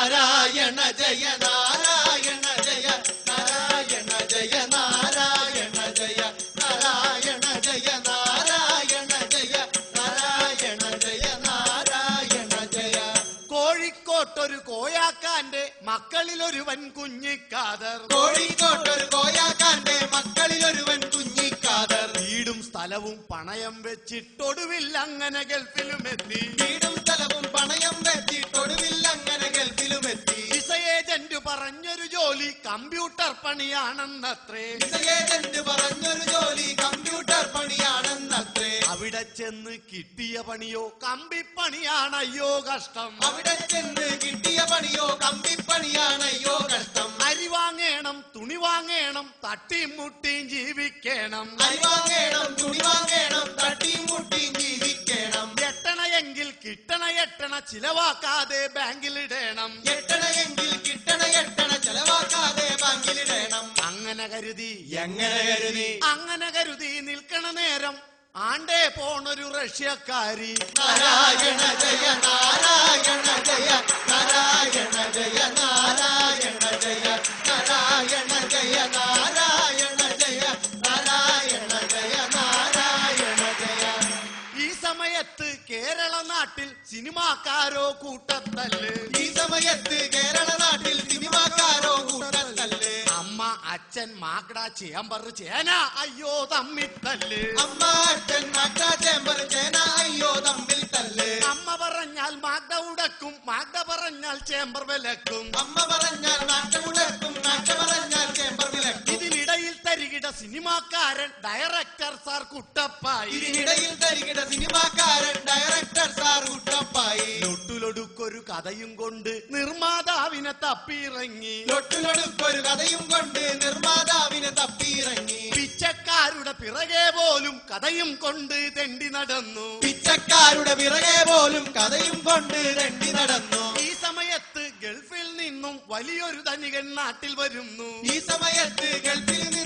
നാരായണ ജയ നാരായണ ജയ നാരായണ ജയ നാരായണ ജയ നാരായണ ജയ നാരായണ ജയ നാരായണ ജയ നാരായണ ജയ. കോഴിക്കോട്ടൊരു കോയാക്കാന്റെ മക്കളിലൊരുവൻ കുഞ്ഞിക്കാതർ. കോഴിക്കോട്ടൊരു കോയാക്കാന്റെ മക്കളിലൊരുവൻ കുഞ്ഞിക്കാതർ. വീടും സ്ഥലവും പണയം വെച്ചിട്ടൊടുവിൽ അങ്ങനെ ഗൾഫിലും എത്തി. വീടും സ്ഥലവും പണയം വെച്ചിട്ടൊടുവിൽ അങ്ങനെ ഗൾഫിലുമെത്തി വിസയേജന്റ് പറഞ്ഞൊരു ജോലി കമ്പ്യൂട്ടർ പണിയാണെന്നത്രേ. വിസയേജന്റ് പറഞ്ഞൊരു ജോലി കമ്പ്യൂട്ടർ പണിയാണെന്നത്രേ. അവിടെ ചെന്ന് കിട്ടിയ പണിയോ കമ്പിപ്പണിയാണയ്യോ കഷ്ടം. അവിടെ ചെന്ന് കിട്ടിയ പണിയോ കമ്പിപ്പണിയാണയ്യോ കഷ്ടം. അരി വാങ്ങേണം തുണി വാങ്ങേണം തട്ടിയും മുട്ടിയും ജീവിക്കണം. അരി വാങ്ങേണം തുണി വാങ്ങേണം തട്ടിയും മുട്ടിയും ജീവിക്കണം കിട്ടണ എട്ടണ ചിലവാക്കാതെ ബാങ്കിലിടണം. എട്ടണയെങ്കിൽ കിട്ടണ എട്ടണ ബാങ്കിൽ ബാങ്കിലിടണം. അങ്ങനെ കരുതി എങ്ങനെ കരുതി? അങ്ങനെ കരുതി നിൽക്കണ നേരം ആണ്ടേ പോണൊരു റഷ്യക്കാരി. നാരായണ ജയ നാരായണ ജയ. അച്ഛൻ മാക്കട ചേമ്പർ ചേന അയ്യോ തമ്മിൽ തല്ല്. അമ്മ അച്ഛൻ മാറ്റ ചേമ്പർ ചേന അയ്യോ തമ്മിൽ തല്ല്. അമ്മ പറഞ്ഞാൽ മാഗ്ഡ ഉടക്കും മാഗ്ഡ പറഞ്ഞാൽ ചേമ്പർ വിലക്കും. അമ്മ പറഞ്ഞാൽ നാട്ടമുടക്കും നാട്ട പറഞ്ഞാൽ ചേമ്പർ വിലക്കും ഇതിനിടയിൽ തരികിട സിനിമാക്കാരൻ ഡയറക്ടർ സാർ കുട്ടപ്പായി. ഇതിനിടയിൽ തരികിട സിനിമാക്കാരൻ ഡയറക്ടർ സാർ കുട്ടപ്പായി. ലൊട്ടുലൊടുക്കൊരു കഥയും കൊണ്ട് നിർമ്മാതാവിനെ തപ്പിയിറങ്ങി. ലൊട്ടിലൊടുക്കൊരു കഥയും കൊണ്ട് നിർമ്മാതാവിനെ തപ്പിയിറങ്ങി. പിച്ചക്കാരുടെ പിറകെ പോലും കഥയും കൊണ്ട് തെണ്ടി നടന്നു. പിച്ചക്കാരുടെ പിറകെ പോലും കഥയും കൊണ്ട് തെണ്ടി നടന്നു. ഈ സമയത്ത് ഗൾഫിൽ നിന്നും വലിയൊരു ധനികൻ നാട്ടിൽ വരുന്നു. ഈ സമയത്ത് ഗൾഫിൽ നിന്നും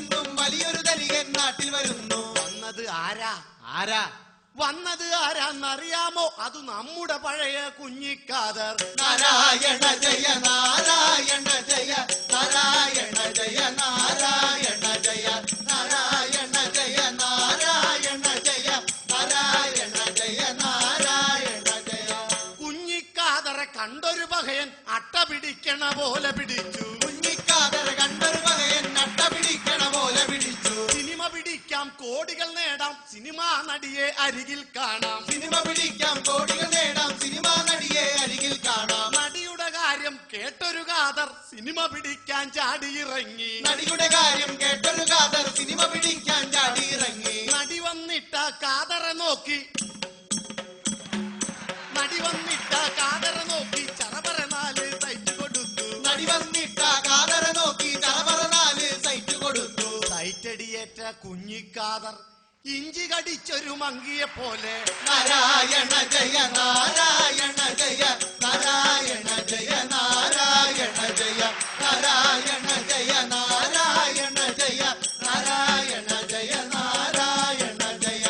വലിയൊരു ധനികൻ നാട്ടിൽ വരുന്നു. വന്നത് ആരാ? ആരാ? വന്നത് ആരാന്നറിയാമോ? അത് നമ്മുടെ പഴയ കുഞ്ഞിക്കാതർ. നാരായണ ജയ നാരായണ ജയ നാരായണ ജയ നാരായണ ജയ നാരായണ ജയ നാരായണ ജയ നാരായണ ജയ നാരായണ ജയ. കുഞ്ഞിക്കാതറെ കണ്ടൊരു പകയൻ അട്ട പിടിക്കണ പോലെ പിടിച്ചു. നടിയെ അരികിൽ കാണാം. സിനിമ പിടിക്കാം കോടികൾ നേടാം. സിനിമ നടിയെ അരികിൽ കാണാം. നടിയുടെ കാര്യം കേട്ടൊരു കാതർ സിനിമ പിടിക്കാൻ ചാടിയിറങ്ങി. നടിയുടെ കാര്യം കേട്ടൊരു കാതർ സിനിമ പിടിക്കാൻ ചാടിയിറങ്ങി. നടി വന്നിട്ട കാതറെ നോക്കി. നടി വന്നിട്ട കാതറെ നോക്കി ചറപറ നാല് സൈറ്റ് കൊടുത്തു. നടി വന്നിട്ട കാതറ നോക്കി കൊടുത്തു. കുഞ്ഞിക്കാതർ ഇഞ്ചി കടിച്ചൊരു മങ്കിയെ പോലെ. നാരായണ ജയ നാരായണ ജയ നാരായണ ജയ നാരായണ ജയ നാരായണ ജയ നാരായണ ജയ നാരായണ ജയ നാരായണ ജയ.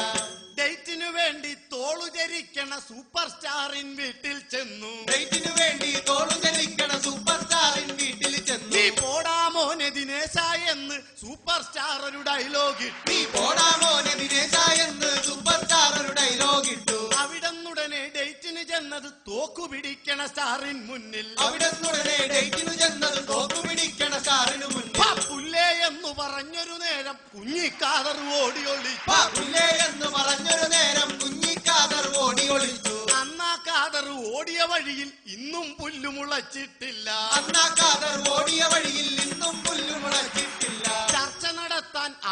ഡേറ്റിനു വേണ്ടി തോളു ജരിക്കണ സൂപ്പർ സ്റ്റാറിൻ വീട്ടിൽ ചെന്നു. ഡേറ്റിനു വേണ്ടി തോളു ജരിക്കണ സൂപ്പർ സ്റ്റാറിൻ വീട്ടിൽ ചെന്നു. നീ പോടാമോനെ ദിനേശായെന്ന് ദിനേശ എന്ന് സൂപ്പർ സ്റ്റാർ ഒരു ഡയലോഗ് നീ പോടാ മോനെ ദിനേശ എന്ന് സൂപ്പർ സ്റ്റാർ ഒരു ഡയലോഗ് ഇട്ടു. അവിടന്നുടനെ ഡേറ്റിന് ചെന്നത് തോക്കു പിടിക്കണ സ്റ്റാറിൻ മുന്നിൽ. അവിടെ ഉടനെ ഡേറ്റിനു ചെന്നത് തോക്കു പിടിക്കണ സ്റ്റാറിനു മുന്നിൽ. "പാ, പുല്ലേ എന്ന് പറഞ്ഞൊരു നേരം കുഞ്ഞിക്കാതർ ഓടി ഒളി പുല്ലേ എന്ന് പറഞ്ഞൊരു നേരം കുഞ്ഞിക്കാതർ ഓടി ഒളിച്ചു അന്നാ കാതർ ഓടിയ വഴിയിൽ ഇന്നും പുല്ലുമുളച്ചിട്ടില്ല അന്നാ കാതർ ഓടിയ വഴിയിൽ ഇന്നും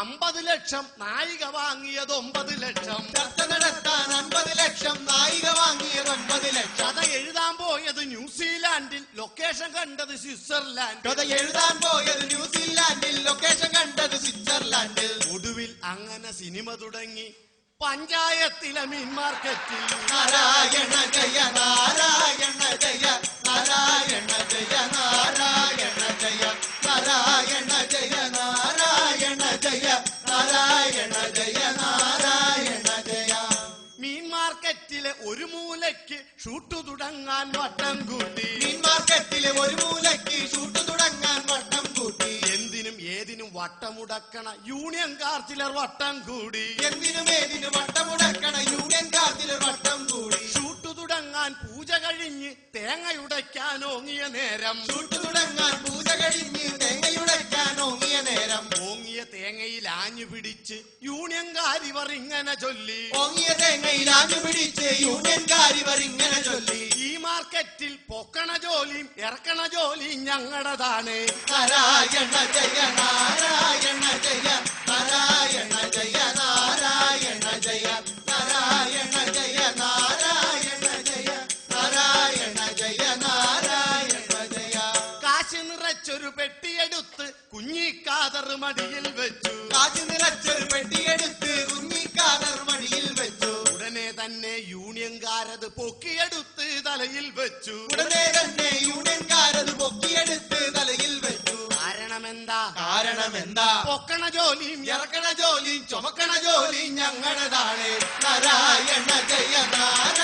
അമ്പത് ലക്ഷം നായിക വാങ്ങിയത് ഒമ്പത് ലക്ഷം. ചർച്ച നടത്താൻ അൻപത് ലക്ഷം നായിക വാങ്ങിയത് ഒൻപത് ലക്ഷം. കഥ എഴുതാൻ പോയത് ന്യൂസിലാൻഡിൽ ലൊക്കേഷൻ കണ്ടത് സ്വിറ്റ്സർലാൻഡ് കഥ എഴുതാൻ പോയത് ന്യൂസിലാൻഡിൽ ലൊക്കേഷൻ കണ്ടത് സ്വിറ്റ്സർലാൻഡിൽ. ഒടുവിൽ അങ്ങനെ സിനിമ തുടങ്ങി. പഞ്ചായത്തിലെ മീൻ മാർക്കറ്റിൽ. നാരായണ ജയ നാരായണ ജയ നാരായണ ജയ നാരായണ ജയ നാരായണ ജയ നാരായണ ജയ നാരായണ ജയ നാരായണ ജയ. മീൻ മാർക്കറ്റിലെ ഒരു മൂലയ്ക്ക് ഷൂട്ട് തുടങ്ങാൻ വട്ടം കൂട്ടി. മീൻ മാർക്കറ്റിലെ ഒരു മൂലയ്ക്ക് ഷൂട്ട് തുടങ്ങാൻ വട്ടം കൂട്ടി എന്തിനും ഏതിനും വട്ടമുടക്കണ യൂണിയൻകാർ ചിലർ വട്ടം കൂടി എന്തിനും ഏതിനും വട്ടമുടക്കണ യൂണിയൻകാർ ചിലർ വട്ടം കൂടി. ഷൂട്ടു തുടങ്ങാൻ പൂജ കഴിഞ്ഞ് തേങ്ങയുടയ്ക്കാൻ ഓങ്ങിയ നേരം. ഷൂട്ടു തുടങ്ങാൻ പൂജ കഴിഞ്ഞ് തേങ്ങയിൽ ആഞ്ഞു പിടിച്ച് യൂണിയൻകാരിവർ ഇങ്ങനെ ചൊല്ലി. ഓങ്ങിയ തേങ്ങയിൽ ആഞ്ഞു പിടിച്ച് യൂണിയൻകാരിവർ ഇങ്ങനെ ചൊല്ലി. ഈ മാർക്കറ്റിൽ പൊക്കണ ജോലിയും ഇറക്കണ ജോലിയും ഞങ്ങളുടേതാണ്. യൂണിയൻകാരത് പൊക്കിയെടുത്ത് തലയിൽ വെച്ചു. ഉടനെ തന്നെ യൂണിയൻകാരത് പൊക്കിയെടുത്ത് തലയിൽ വെച്ചു. കാരണം എന്താ കാരണം എന്താ പൊക്കണ ജോലിയും ഇറക്കണ ജോലിയും ചുമക്കണ ജോലിയും ഞങ്ങളുടേതാണ്. നാരായണ ജയ നാരായണ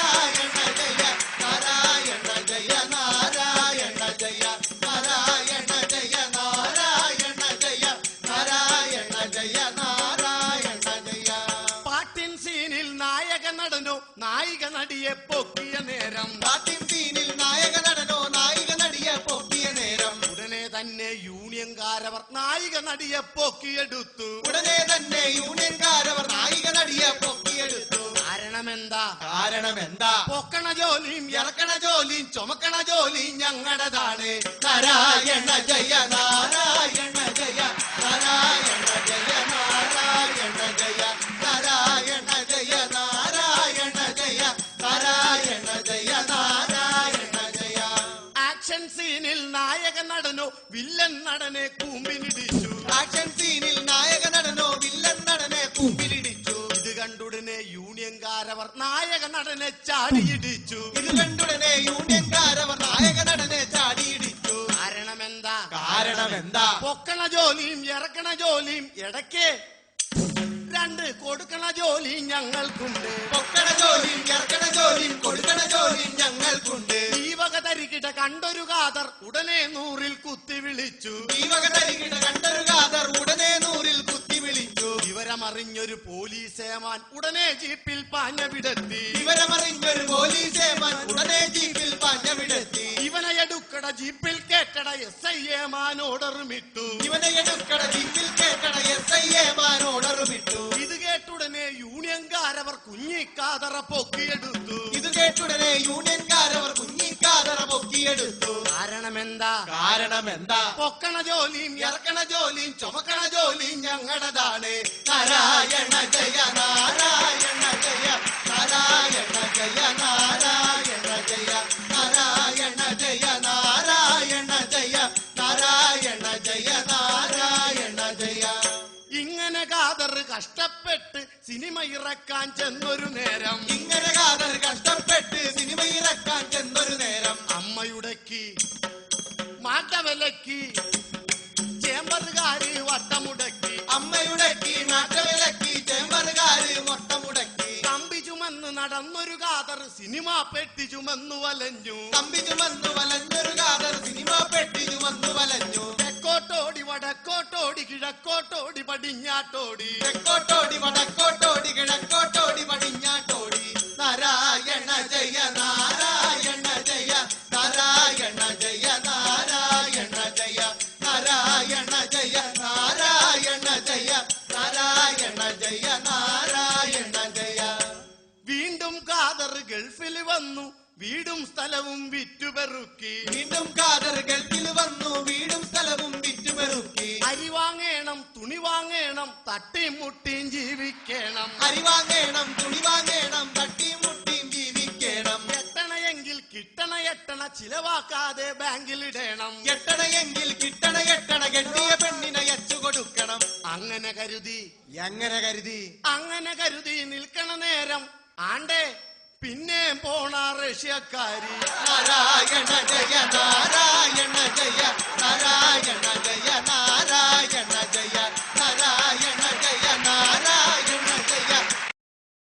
നായിക നടിയെ പൊക്കിയെടുത്തു. ഉടനെ തന്നെ യൂണിയൻകാരവർ നായിക നടിയെ പൊക്കിയെടുത്തു. കാരണമെന്താ? കാരണം എന്താ പൊക്കണ ജോലിയും ഇറക്കണ ജോലിയും ചുമക്കണ ജോലിയും ഞങ്ങളുടേതാണ്. നാരായണ ജയ നാരായണ ജയ നാരായണ ജയ നാരായണ ജയ നാരായണ ജയ നാരായണ ജയ നാരായണ ജയ നാരായണ ജയ. ആക്ഷൻ സീനിൽ നായകൻ നടനോ വില്ലൻ നടനെ കൂമ്പിനിടിച്ചു കൂമ്പിലിടിച്ചു ഇത് കണ്ടുടനെ യൂണിയൻകാരവർ നായക നടനെ ചാടിയിടിച്ചു. ഇത് കണ്ടുടനെ യൂണിയൻകാരവർ നായക നടനെ ചാടിയിടിച്ചു. കാരണമെന്താ? കാരണം എന്താ പൊക്കണ ജോലിയും ഇറക്കണ ജോലിയും ഇടയ്ക്ക് രണ്ട് കൊടുക്കണ ഞങ്ങൾക്കുണ്ട്. പൊക്കണ ജോലിയും ഇറക്കണ ജോലിയും കൊടുക്കണ ജോലിയും ഞങ്ങൾക്കുണ്ട്. ദീപക തരികിട കണ്ടൊരു കാതർ ഉടനെ നൂറിൽ കുത്തി വിളിച്ചു. വക തരികിട വിവരമറിഞ്ഞൊരു പോലീസേമാൻ ഉടനെ ജീപ്പിൽ പാഞ്ഞ വിടത്തി വിവരമറിഞ്ഞൊരു പോലീസേമാൻ ഉടനെ ജീപ്പിൽ പാഞ്ഞ വിടത്തി ഇവനെ എടുക്കട ജീപ്പിൽ കേട്ടട എസ് ഐ എമാൻ ഓർഡറുമിട്ടു. ഇവനെ എടുക്കട ജീപ്പിൽ കേട്ടട എസ് ഐ എമാൻ ഓർഡറുമിട്ടു. ഇത് കേട്ടുടനെ യൂണിയൻകാരവർ കുഞ്ഞിക്കാതറ പൊക്കിയെടുത്തു. ഇത് കേട്ടുടനെ യൂണിയൻകാരവർ കുഞ്ഞിക്കാതറ പൊക്കിയെടുത്തു കാരണമെന്താ? കാരണമെന്താ? പൊക്കണ ജോലിയും ഇറക്കണ ജോലിയും ചുമക്കണ ജോലിയും ഞങ്ങളുടേതാണ്. നാരായണ ജയ നാരായണ ജയ നാരായണ ജയ നാരായണ ജയ നാരായണ ജയ നാരായണ ജയ നാരായണ ജയ നാരായണ ജയ. ഇങ്ങനെ കാതർ കഷ്ടപ്പെട്ട് സിനിമ ഇറക്കാൻ ചെന്നൊരു നേരം. ഇങ്ങനെ കാതൽ കഷ്ടപ്പെട്ട് സിനിമ ഇറക്കാൻ ചെന്നൊരു നേരം. അമ്മയുടക്കി മാട്ടവിലക്കി ചേമ്പറുകാര് ചുമന്ന് നടന്നൊരു കാതർ സിനിമ പെട്ടി ചുമന്നു വലഞ്ഞു. തമ്പി ചുമന്നു വലഞ്ഞൊരു കാതർ സിനിമ പെട്ടി ചുമന്നു വലഞ്ഞു. തെക്കോട്ടോടി വടക്കോട്ടോടി കിഴക്കോട്ടോടി പടിഞ്ഞാട്ടോടി. തെക്കോട്ടോടി വടക്കോട്ടോടി കിഴക്കോട്ടോടി പടിഞ്ഞാട്ടോടി. നാരായണ ജയ നാരായണ വന്നു. വീടും സ്ഥലവും വിറ്റുപെറുക്കി. വീണ്ടും കാതർ ഗൾഫിൽ വന്നു. വീടും സ്ഥലവും വിറ്റുപെറുക്കി. അരി വാങ്ങേണം തുണി വാങ്ങേണം തട്ടിയും മുട്ടിയും ജീവിക്കണം. അരി വാങ്ങേണം തുണി വാങ്ങേണം തട്ടിയും മുട്ടിയും ജീവിക്കണം. എട്ടണയെങ്കിൽ കിട്ടണ എട്ടണ ചിലവാക്കാതെ ബാങ്കിലിടണം എട്ടണയെങ്കിൽ കിട്ടണ എട്ടണ കെട്ടിയ പെണ്ണിനെ അച്ചു കൊടുക്കണം. അങ്ങനെ കരുതി. എങ്ങനെ കരുതി? അങ്ങനെ കരുതി നിൽക്കണ നേരം. ആണ്ടേ പിന്നെ പോണ റഷ്യക്കാരി. നാരായണ ജയ നാരായണ ജയ നാരായണ ജയ നാരായണ